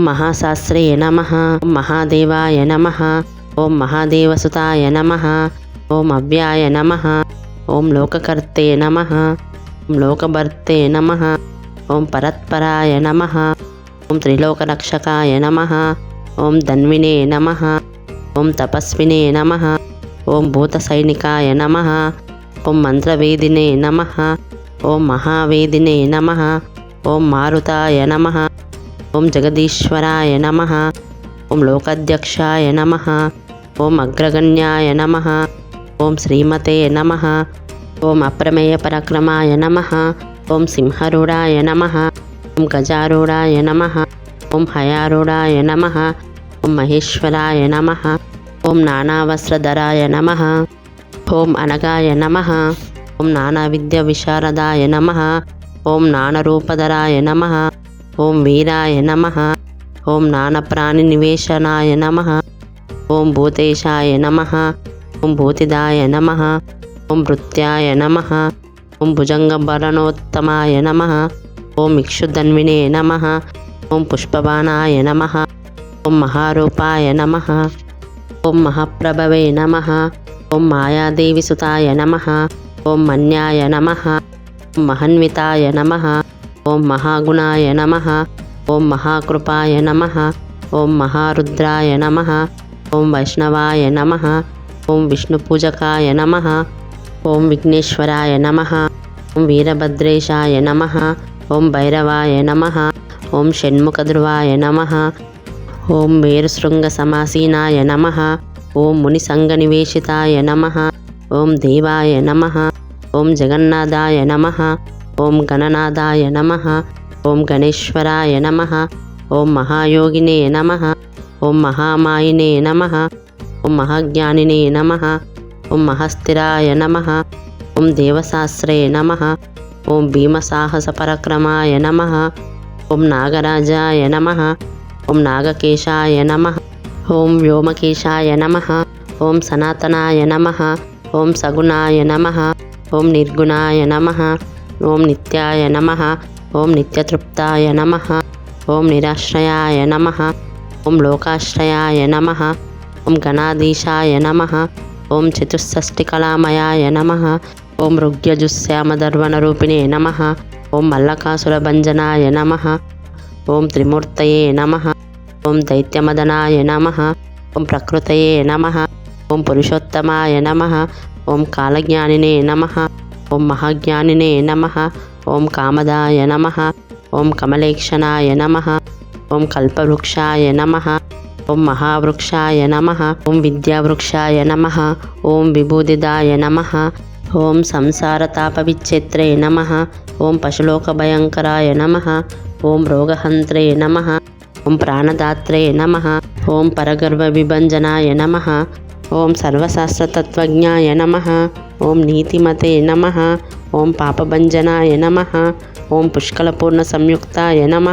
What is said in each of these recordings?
మహాశాస్త్రే నమ మహాదేవాయ నమ ఓం మహాదేవసుతాయ నమ ఓం అవ్యాయ నమ ఓం లోకకర్తే నమ ఓం లోకభర్తే నమ ఓం పరత్పరాయ నమ ఓం త్రిలోకరక్షకాయ నమ ఓం ధన్వినే నమ ఓం తపస్వినే నమ ఓం భూతసైనికాయ నమ ఓం మంత్రవేదినే నమ ఓం మహావేదినే నమ ఓం మారుతాయ నమ ఓం జగదీశ్వరాయ నమ ఓం లోకాధ్యక్షాయ నమ ఓం అగ్రగణ్యాయ నమ ఓం శ్రీమతే నమ ఓం అప్రమేయ పరక్రమాయ నమ ఓం సింహరుడాయ నమ ఓం గజారుడాయ నమ ఓం హయారుడాయ నమ ఓం మహేశ్వరాయ నమ ఓం నానావస్త్రధరాయ నమ ఓం అనగాయ నమ ఓం నానా విద్య విశారదాయ నమ ఓం నానరూపధరాయ నమ ఓం వీరాయ నమ ఓం నానప్రాణి నివేశనాయ నమ ఓం భూతేశాయ నమ ఓం భూతిదాయ నమ ఓం భృత్యాయ నమ ఓం భుజంగభరణోత్తమాయ నమ ఓం ఇక్షుధన్వినే నమ ఓం పుష్పబాణాయ నమ ఓం మహారూపాయ నమ ఓం మహాప్రభవే నమ ఓం మాయాదేవి సుతాయ నమ ఓం మన్యాయ నమ ఓం మహన్వితాయ నమ ఓం మహాగుణాయ నమ ఓం మహాకృపాయ నమ ఓం మహారుద్రాయ నమ ఓం వైష్ణవాయ నమ ఓం విష్ణుపూజకాయ నమ ఓం విఘ్నేశ్వరాయ నమ ఓం వీరభద్రేశాయ నమ ఓం భైరవాయ నమ ఓం షణ్ముఖధ్రువాయ నమ ఓం మేరుశృంగ సమాసీనాయ నమ ఓం మునిసంగనివేశితాయ నమ ఓం దేవాయ నమ ఓం జగన్నాథాయ నమ ఓం గణనాథాయ నమ ఓం గణేశ్వరాయ నమ ఓం మహాయోగినే నమ ఓం మహామాయినే నమ ఓం మహాజ్ఞానినే నమ ఓం మహస్థిరాయ నమ ఓం దేవశాస్త్రే నమ ఓం భీమసాహసపరక్రమాయ నమ ఓం నాగరాజాయ నమ ఓం నాగకేశాయ నమ ఓం వ్యోమకేశాయ నమ ఓం సనాతనాయ నమ ఓం సగుణాయ నమ ఓం నిర్గుణాయ నమ ఓం నిత్యాయ నమ ఓం నిత్యతృప్తాయ నమ ఓం నిరాశ్రయాయ నమ ఓం లోకాశ్రయాయ నమ ఓం గణాధీశాయ నమ ఓం చతుషష్టికళామయాయ నమ ఓం ఋగ్యజుశ్యామదర్వణరూపిణే నమ ఓం మల్లకాసురభంజనాయ నమ ఓం త్రిమూర్తయే నమ ఓం దైత్యమదనాయ నమ ఓం ప్రకృతయే నమ ఓం పురుషోత్తమాయ నమ ఓం కాలజ్ఞానినే నమ ఓం మహాజ్ఞానినే నమ ఓం కామదాయ నమ ఓం కమలేక్షణాయ నమ ఓం కల్పవృక్షాయ నమ ఓం మహావృక్షాయ నమ ఓం విద్యావృక్షాయ నమ ఓం విభూదిదాయ నమ ఓం సంసారతాపవిచ్ఛేత్రే నమ ఓం పశులోకభయంకరాయ నమ ఓం రోగహంత్రే నమ ఓం ప్రాణదాత్రే నమ ఓం పరగర్వ విభంజనాయ నమ ఓం సర్వశాస్త్రతత్వజ్ఞాయ నమ ఓం నీతిమతే నమ ఓం పాపభంజనాయ నమ ఓం పుష్కలపూర్ణ సంయుక్తాయ నమ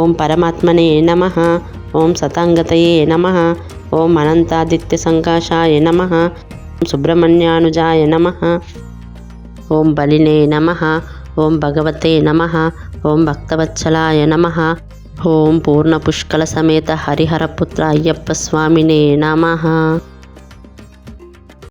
ఓం పరమాత్మనే నమ ఓం సతాంగతయే నమ ఓం అనంతాదిత్య సంకాశాయ నమ సుబ్రహ్మణ్యానుజాయ నమ ఓం బలినే నమ ఓం భగవతే నమ ఓం భక్తవత్సలాయ నమ ఓం పూర్ణపుష్కల సమేత హరిహరపుత్ర అయ్యప్ప స్వామినే నమ